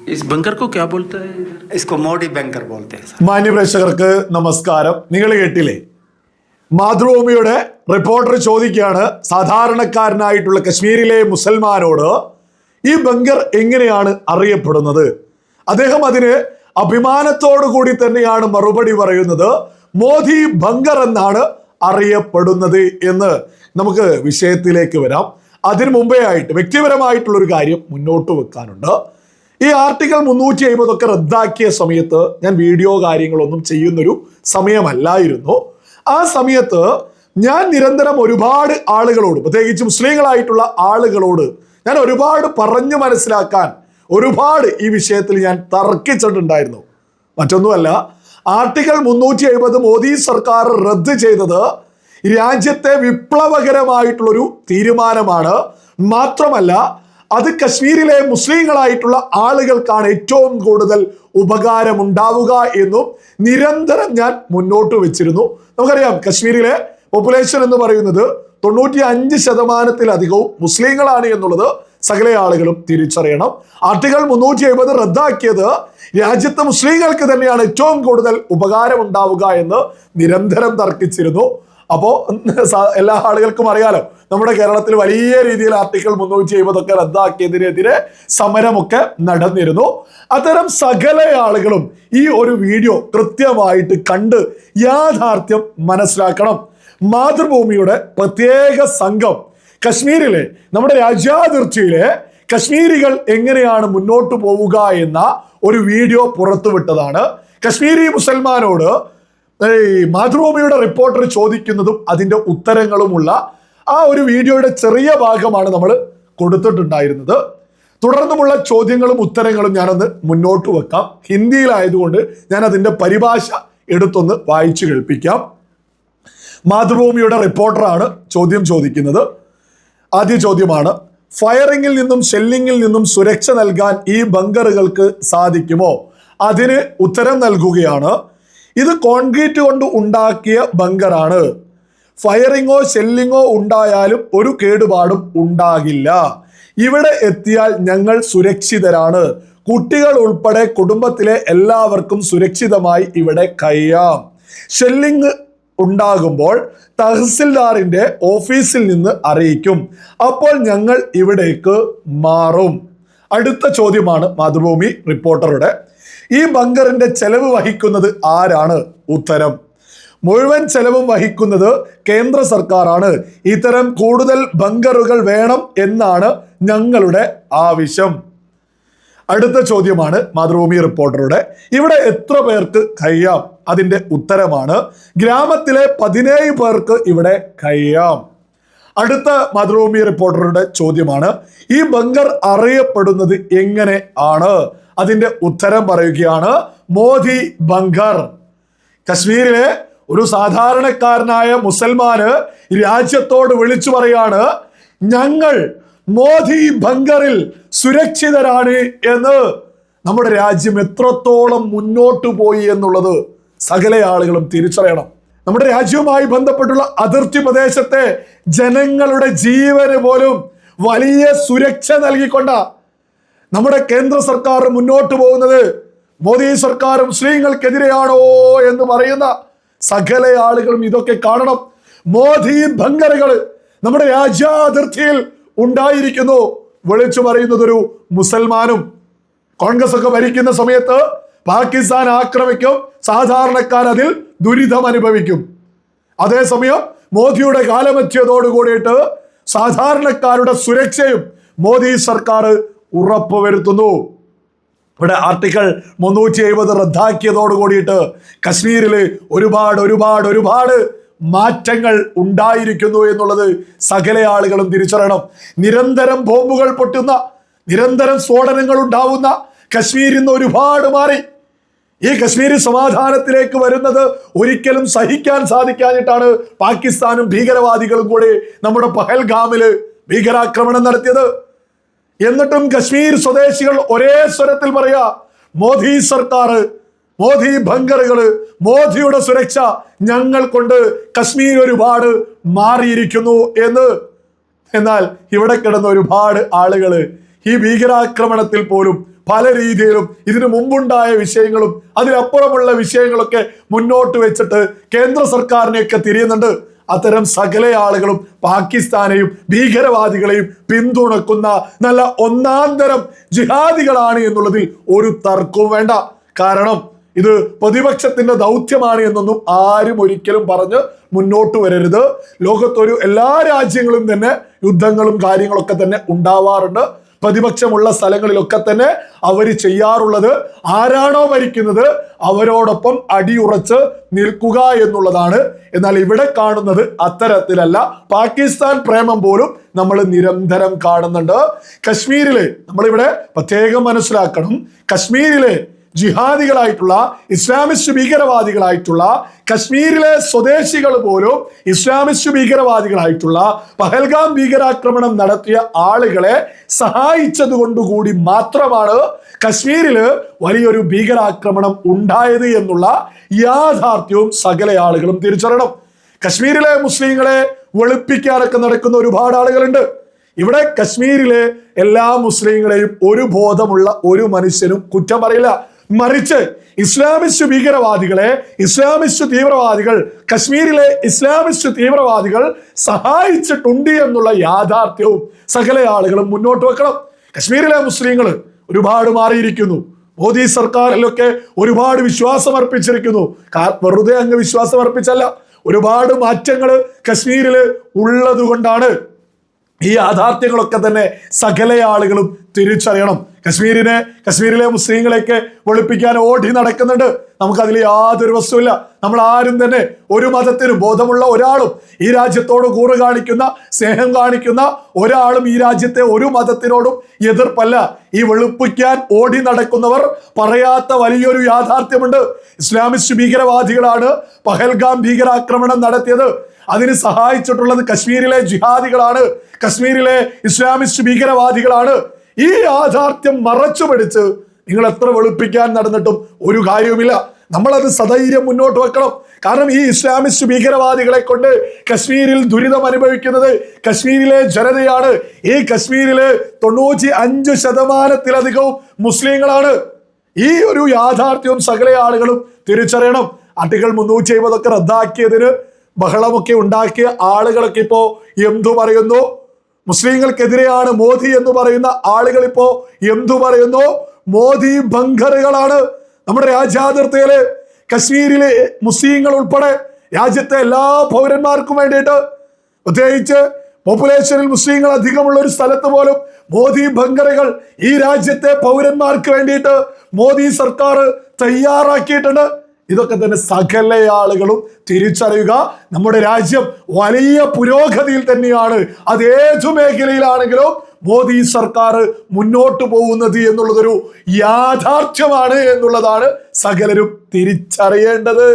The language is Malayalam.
इस बंकर को क्या बोलता है इसको मोडी बैंकर बोलते हैं सर മാന്യപ്രേക്ഷകർക്ക് നമസ്കാരം നിങ്ങൾ കേട്ടില്ലേ മാതൃഭൂമിയുടെ റിപ്പോർട്ടർ ചോദിക്കുകയാണ് സാധാരണക്കാരനായിട്ടുള്ള കശ്മീരിലെ മുസൽമാനോട് ഈ ബങ്കർ എങ്ങനെയാണ് അറിയപ്പെടുന്നത് അദ്ദേഹം അതിന് അഭിമാനത്തോടു കൂടി തന്നെയാണ് മറുപടി പറയുന്നത് മോദി ബങ്കർ എന്നാണ് അറിയപ്പെടുന്നത് എന്ന് നമുക്ക് വിഷയത്തിലേക്ക് വരാം അതിനു മുമ്പേ ആയിട്ട് വ്യക്തിപരമായിട്ടുള്ള ഒരു കാര്യം മുന്നോട്ട് വെക്കാനുണ്ട് ഈ ആർട്ടിക്കിൾ മുന്നൂറ്റി അമ്പതൊക്കെ റദ്ദാക്കിയ സമയത്ത് ഞാൻ വീഡിയോ കാര്യങ്ങളൊന്നും ചെയ്യുന്നൊരു സമയമല്ലായിരുന്നു. ആ സമയത്ത് ഞാൻ നിരന്തരം ഒരുപാട് ആളുകളോട് പ്രത്യേകിച്ച് മുസ്ലിങ്ങളായിട്ടുള്ള ആളുകളോട് ഞാൻ ഒരുപാട് പറഞ്ഞു മനസ്സിലാക്കാൻ ഒരുപാട് ഈ വിഷയത്തിൽ ഞാൻ തർക്കിച്ചിട്ടുണ്ടായിരുന്നു. മറ്റൊന്നുമല്ല ആർട്ടിക്കിൾ മുന്നൂറ്റി എഴുപത് മോദി സർക്കാർ റദ്ദ് ചെയ്തത് രാജ്യത്തെ വിപ്ലവകരമായിട്ടുള്ളൊരു തീരുമാനമാണ്. മാത്രമല്ല അത് കശ്മീരിലെ മുസ്ലിങ്ങളായിട്ടുള്ള ആളുകൾക്കാണ് ഏറ്റവും കൂടുതൽ ഉപകാരമുണ്ടാവുക എന്നും നിരന്തരം ഞാൻ മുന്നോട്ട് വെച്ചിരുന്നു. നമുക്കറിയാം കശ്മീരിലെ പോപ്പുലേഷൻ എന്ന് പറയുന്നത് തൊണ്ണൂറ്റി അഞ്ച് ശതമാനത്തിലധികവും മുസ്ലിങ്ങളാണ് എന്നുള്ളത് സകല ആളുകളും തിരിച്ചറിയണം. ആർട്ടിക്കിൾ മുന്നൂറ്റി എഴുപത് റദ്ദാക്കിയത് രാജ്യത്തെ മുസ്ലിങ്ങൾക്ക് തന്നെയാണ് ഏറ്റവും കൂടുതൽ ഉപകാരമുണ്ടാവുക എന്ന് നിരന്തരം തർക്കിച്ചിരുന്നു. അപ്പോൾ എല്ലാ ആളുകൾക്കും അറിയാലോ നമ്മുടെ കേരളത്തിൽ വലിയ രീതിയിൽ ആർട്ടിക്കിൾ മുന്നൂറ്റി എഴുപതൊക്കെ റദ്ദാക്കിയതിനെതിരെ സമരമൊക്കെ നടന്നിരുന്നു. അത്തരം സകല ആളുകളും ഈ ഒരു വീഡിയോ കൃത്യമായിട്ട് കണ്ട് യാഥാർത്ഥ്യം മനസ്സിലാക്കണം. മാതൃഭൂമിയുടെ പ്രത്യേക സംഘം കശ്മീരിലെ നമ്മുടെ രാജ്യാതിർത്തിയിലെ കശ്മീരികൾ എങ്ങനെയാണ് മുന്നോട്ട് പോവുക എന്ന ഒരു വീഡിയോ പുറത്തുവിട്ടതാണ്. കശ്മീരി മുസൽമാനോട് ഈ മാതൃഭൂമിയുടെ റിപ്പോർട്ടർ ചോദിക്കുന്നതും അതിന്റെ ഉത്തരങ്ങളുമുള്ള ആ ഒരു വീഡിയോയുടെ ചെറിയ ഭാഗമാണ് നമ്മൾ കൊടുത്തിട്ടുണ്ടായിരുന്നത്. തുടർന്നുമുള്ള ചോദ്യങ്ങളും ഉത്തരങ്ങളും ഞാനൊന്ന് മുന്നോട്ട് വെക്കാം. ഹിന്ദിയിലായതുകൊണ്ട് ഞാൻ അതിന്റെ പരിഭാഷ എടുത്തൊന്ന് വായിച്ചു കേൾപ്പിക്കാം. മാതൃഭൂമിയുടെ റിപ്പോർട്ടറാണ് ചോദ്യം ചോദിക്കുന്നത്. ആദ്യ ചോദ്യമാണ് ഫയറിങ്ങിൽ നിന്നും ഷെല്ലിങ്ങിൽ നിന്നും സുരക്ഷ നൽകാൻ ഈ ബങ്കറുകൾക്ക് സാധിക്കുമോ? അതിന് ഉത്തരം നൽകുകയാണ് ഇത് കോൺക്രീറ്റ് കൊണ്ട് ഉണ്ടാക്കിയ ബങ്കറാണ്. ഫയറിങ്ങോ ഷെല്ലിങ്ങോ ഉണ്ടായാലും ഒരു കേടുപാടും ഉണ്ടാകില്ല. ഇവിടെ എത്തിയാൽ ഞങ്ങൾ സുരക്ഷിതരാണ്. കുട്ടികൾ ഉൾപ്പെടെ കുടുംബത്തിലെ എല്ലാവർക്കും സുരക്ഷിതമായി ഇവിടെ കഴിയാം. ഷെല്ലിങ് ഉണ്ടാകുമ്പോൾ തഹസിൽദാറിന്റെ ഓഫീസിൽ നിന്ന് അറിയിക്കും. അപ്പോൾ ഞങ്ങൾ ഇവിടേക്ക് മാറും. അടുത്ത ചോദ്യമാണ് മാതൃഭൂമി റിപ്പോർട്ടറുടെ ഈ ബങ്കറിന്റെ ചെലവ് വഹിക്കുന്നത് ആരാണ്? ഉത്തരം. മുഴുവൻ ചെലവും വഹിക്കുന്നത് കേന്ദ്ര സർക്കാരാണ്. ഇത്തരം കൂടുതൽ ബങ്കറുകൾ വേണം എന്നാണ് ഞങ്ങളുടെ ആവശ്യം. അടുത്ത ചോദ്യമാണ് മാതൃഭൂമി റിപ്പോർട്ടറുടെ. ഇവിടെ എത്ര പേർക്ക് കഴിയാം? അതിന്റെ ഉത്തരമാണ് ഗ്രാമത്തിലെ പതിനേഴ് പേർക്ക് ഇവിടെ കഴിയാം. അടുത്ത മാതൃഭൂമി റിപ്പോർട്ടറുടെ ചോദ്യമാണ് ഈ ബങ്കർ അറിയപ്പെടുന്നത് എങ്ങനെ ആണ്? അതിന്റെ ഉത്തരം പറയുകയാണ് മോദി ബങ്കർ കശ്മീരിലെ ഒരു സാധാരണക്കാരനായ മുസൽമാന് രാജ്യത്തോട് വിളിച്ചു പറയാണ് ഞങ്ങൾ മോദി ബംഗറിൽ സുരക്ഷിതരാണ് എന്ന്. നമ്മുടെ രാജ്യം എത്രത്തോളം മുന്നോട്ട് പോയി എന്നുള്ളത് സകല ആളുകളും തിരിച്ചറിയണം. നമ്മുടെ രാജ്യവുമായി ബന്ധപ്പെട്ടുള്ള അതിർത്തി പ്രദേശത്തെ ജനങ്ങളുടെ ജീവന് പോലും വലിയ സുരക്ഷ നൽകിക്കൊണ്ട നമ്മുടെ കേന്ദ്ര സർക്കാർ മുന്നോട്ട് പോകുന്നത് മോദി സർക്കാർ മുസ്ലിങ്ങൾക്കെതിരെയാണോ എന്ന് പറയുന്ന സകല ആളുകളും ഇതൊക്കെ കാണണം. മോദി ഭംഗരകൾ നമ്മുടെ രാജ്യാതിർത്തിയിൽ ഉണ്ടായിരിക്കുന്നു. വിളിച്ചു പറയുന്നത് ഒരു മുസൽമാനും കോൺഗ്രസ് ഒക്കെ ഭരിക്കുന്ന സമയത്ത് പാകിസ്ഥാൻ ആക്രമിക്കും സാധാരണക്കാർ അതിൽ ദുരിതം അനുഭവിക്കും. അതേസമയം മോദിയുടെ കാലമെത്തിയതോട് കൂടിയിട്ട് സാധാരണക്കാരുടെ സുരക്ഷയും മോദി സർക്കാർ ഉറപ്പുവരുത്തുന്നു. ഇവിടെ ആർട്ടിക്കിൾ മുന്നൂറ്റി എഴുപത് റദ്ദാക്കിയതോട് കൂടിയിട്ട് കശ്മീരിൽ ഒരുപാട് ഒരുപാട് ഒരുപാട് മാറ്റങ്ങൾ ഉണ്ടായിരിക്കുന്നു എന്നുള്ളത് സകല ആളുകളും തിരിച്ചറിയണം. നിരന്തരം ബോംബുകൾ പൊട്ടുന്ന നിരന്തരം സ്ഫോടനങ്ങൾ ഉണ്ടാവുന്ന കശ്മീരിൽ നിന്ന് ഒരുപാട് മാറി. ഈ കശ്മീരി സമാധാനത്തിലേക്ക് വരുന്നത് ഒരിക്കലും സഹിക്കാൻ സാധിക്കാഞ്ഞിട്ടാണ് പാകിസ്ഥാനും ഭീകരവാദികളും കൂടി നമ്മുടെ പഹൽഗാമിൽ ഭീകരാക്രമണം നടത്തിയത്. എന്നിട്ടും കശ്മീർ സ്വദേശികൾ ഒരേ സ്വരത്തിൽ പറയാ മോദി സർക്കാർ മോദി ഭങ്കറുകൾ മോദിയുടെ സുരക്ഷ ഞങ്ങൾ കൊണ്ട് കശ്മീർ ഒരുപാട് മാറിയിരിക്കുന്നു എന്ന്. എന്നാൽ ഇവിടെ കിടന്ന ഒരുപാട് ആളുകൾ ഈ ഭീകരാക്രമണത്തിൽ പോലും പല രീതിയിലും ഇതിനു മുമ്പുണ്ടായ വിഷയങ്ങളും അതിനപ്പുറമുള്ള വിഷയങ്ങളൊക്കെ മുന്നോട്ട് വെച്ചിട്ട് കേന്ദ്ര സർക്കാരിനെയൊക്കെ തിരിയുന്നുണ്ട്. അത്തരം സകല ആളുകളും പാകിസ്ഥാനെയും ഭീകരവാദികളെയും പിന്തുണക്കുന്ന നല്ല ഒന്നാം തരം ജിഹാദികളാണ് എന്നുള്ളതിൽ ഒരു തർക്കവും വേണ്ട. കാരണം ഇത് പ്രതിപക്ഷത്തിന്റെ ദൗത്യമാണ് എന്നൊന്നും ആരും ഒരിക്കലും പറഞ്ഞ് മുന്നോട്ട് വരരുത്. ലോകത്തൊരു എല്ലാ രാജ്യങ്ങളും തന്നെ യുദ്ധങ്ങളും കാര്യങ്ങളൊക്കെ തന്നെ ഉണ്ടാവാറുണ്ട്. പ്രതിപക്ഷമുള്ള സ്ഥലങ്ങളിലൊക്കെ തന്നെ അവർ ചെയ്യാറുള്ളത്. ആരാണോ ഭരിക്കുന്നത് അവരോടൊപ്പം അടിയുറച്ച് നിൽക്കുക എന്നുള്ളതാണ്. എന്നാൽ ഇവിടെ കാണുന്നത് അത്തരത്തിലല്ല. പാകിസ്ഥാൻ പ്രേമം പോലും നമ്മൾ നിരന്തരം കാണുന്നുണ്ട്. കശ്മീരിലെ നമ്മളിവിടെ പ്രത്യേകം മനസ്സിലാക്കണം. കശ്മീരിലെ ജിഹാദികളായിട്ടുള്ള ഇസ്ലാമിസ്റ്റ് ഭീകരവാദികളായിട്ടുള്ള കശ്മീരിലെ സ്വദേശികൾ പോലും ഇസ്ലാമിസ്റ്റ് ഭീകരവാദികളായിട്ടുള്ള പഹൽഗാം ഭീകരാക്രമണം നടത്തിയ ആളുകളെ സഹായിച്ചത് കൊണ്ടുകൂടി മാത്രമാണ് കശ്മീരിൽ വലിയൊരു ഭീകരാക്രമണം ഉണ്ടായത് എന്നുള്ള യാഥാർത്ഥ്യവും സകല ആളുകളും തിരിച്ചറിയണം. കശ്മീരിലെ മുസ്ലിങ്ങളെ വെളുപ്പിക്കാനൊക്കെ നടക്കുന്ന ഒരുപാട് ആളുകളുണ്ട്. ഇവിടെ കശ്മീരിലെ എല്ലാ മുസ്ലിങ്ങളെയും ഒരു ബോധമുള്ള ഒരു മനുഷ്യനും കുറ്റം പറയില്ല. മറിച്ച് ഇസ്ലാമിസ്റ്റ് ഭീകരവാദികളെ ഇസ്ലാമിസ്റ്റ് തീവ്രവാദികൾ കശ്മീരിലെ ഇസ്ലാമിസ്റ്റ് തീവ്രവാദികൾ സഹായിച്ചിട്ടുണ്ട് എന്നുള്ള യാഥാർത്ഥ്യവും സകല ആളുകളും മുന്നോട്ട് വെക്കണം. കശ്മീരിലെ മുസ്ലിങ്ങൾ ഒരുപാട് മാറിയിരിക്കുന്നു. മോദി സർക്കാരിലൊക്കെ ഒരുപാട് വിശ്വാസം അർപ്പിച്ചിരിക്കുന്നു. വെറുതെ അങ്ങ് വിശ്വാസം അർപ്പിച്ചല്ല. ഒരുപാട് മാറ്റങ്ങൾ കശ്മീരിൽ ഉള്ളത് കൊണ്ടാണ് ഈ യാഥാർത്ഥ്യങ്ങളൊക്കെ തന്നെ സകല ആളുകളും തിരിച്ചറിയണം. കശ്മീരിനെ കശ്മീരിലെ മുസ്ലിങ്ങളെയൊക്കെ ഒളിപ്പിക്കാൻ ഓടി നടക്കുന്നുണ്ട്. നമുക്കതിൽ യാതൊരു വസ്തുവില്ല. നമ്മൾ ആരും തന്നെ ഒരു മതത്തിനും ബോധമുള്ള ഒരാളും ഈ രാജ്യത്തോട് കൂറ് കാണിക്കുന്ന സ്നേഹം കാണിക്കുന്ന ഒരാളും ഈ രാജ്യത്തെ ഒരു മതത്തിനോടും എതിർപ്പല്ല. ഈ വെളുപ്പിക്കാൻ ഓടി നടക്കുന്നവർ പറയാത്ത വലിയൊരു യാഥാർത്ഥ്യമുണ്ട്. ഇസ്ലാമിസ്റ്റ് ഭീകരവാദികളാണ് പഹൽഗാം ഭീകരാക്രമണം നടത്തിയത്. അതിന് സഹായിച്ചിട്ടുള്ളത് കശ്മീരിലെ ജിഹാദികളാണ് കശ്മീരിലെ ഇസ്ലാമിസ്റ്റ് ഭീകരവാദികളാണ്. ഈ യാഥാർത്ഥ്യം മറച്ചു പിടിച്ച് നിങ്ങൾ എത്ര വെളുപ്പിക്കാൻ നടന്നിട്ടും ഒരു കാര്യവുമില്ല. നമ്മളത് സധൈര്യം മുന്നോട്ട് വെക്കണം. കാരണം ഈ ഇസ്ലാമിസ്റ്റ് ഭീകരവാദികളെ കൊണ്ട് കശ്മീരിൽ ദുരിതം അനുഭവിക്കുന്നത് കശ്മീരിലെ ജനതയാണ്. ഈ കശ്മീരിലെ തൊണ്ണൂറ്റി അഞ്ച് ശതമാനത്തിലധികവും മുസ്ലിങ്ങളാണ്. ഈ ഒരു യാഥാർത്ഥ്യവും സകല ആളുകളും തിരിച്ചറിയണം. ആർട്ടിക്കിൾ മുന്നൂറ്റി എഴുപതൊക്കെ റദ്ദാക്കിയതിന് ബഹളമൊക്കെ ഉണ്ടാക്കിയ ആളുകളൊക്കെ ഇപ്പോ എന്തു പറയുന്നു? മുസ്ലിങ്ങൾക്കെതിരെയാണ് മോദി എന്ന് പറയുന്ന ആളുകൾ ഇപ്പോ എന്തു പറയുന്നു? മോദി ബങ്കറുകളാണ് നമ്മുടെ രാജ്യാതിർത്തിയിൽ കശ്മീരിലെ മുസ്ലിങ്ങൾ ഉൾപ്പെടെ രാജ്യത്തെ എല്ലാ പൗരന്മാർക്കും വേണ്ടിയിട്ട് പ്രത്യേകിച്ച് പോപ്പുലേഷനിൽ മുസ്ലിങ്ങൾ അധികമുള്ള ഒരു സ്ഥലത്ത് പോലും മോദി ബങ്കറുകൾ ഈ രാജ്യത്തെ പൗരന്മാർക്ക് വേണ്ടിയിട്ട് മോദി സർക്കാർ തയ്യാറാക്കിയിട്ടുണ്ട്. ഇതൊക്കെ തന്നെ സകല ആളുകളും തിരിച്ചറിയുക. നമ്മുടെ രാജ്യം വലിയ പുരോഗതിയിൽ തന്നെയാണ്. അത് ഏതു മേഖലയിലാണെങ്കിലും മോദി സർക്കാർ മുന്നോട്ട് പോകുന്നത് എന്നുള്ളതൊരു യാഥാർത്ഥ്യമാണ് എന്നുള്ളതാണ് സകലരും തിരിച്ചറിയേണ്ടത്.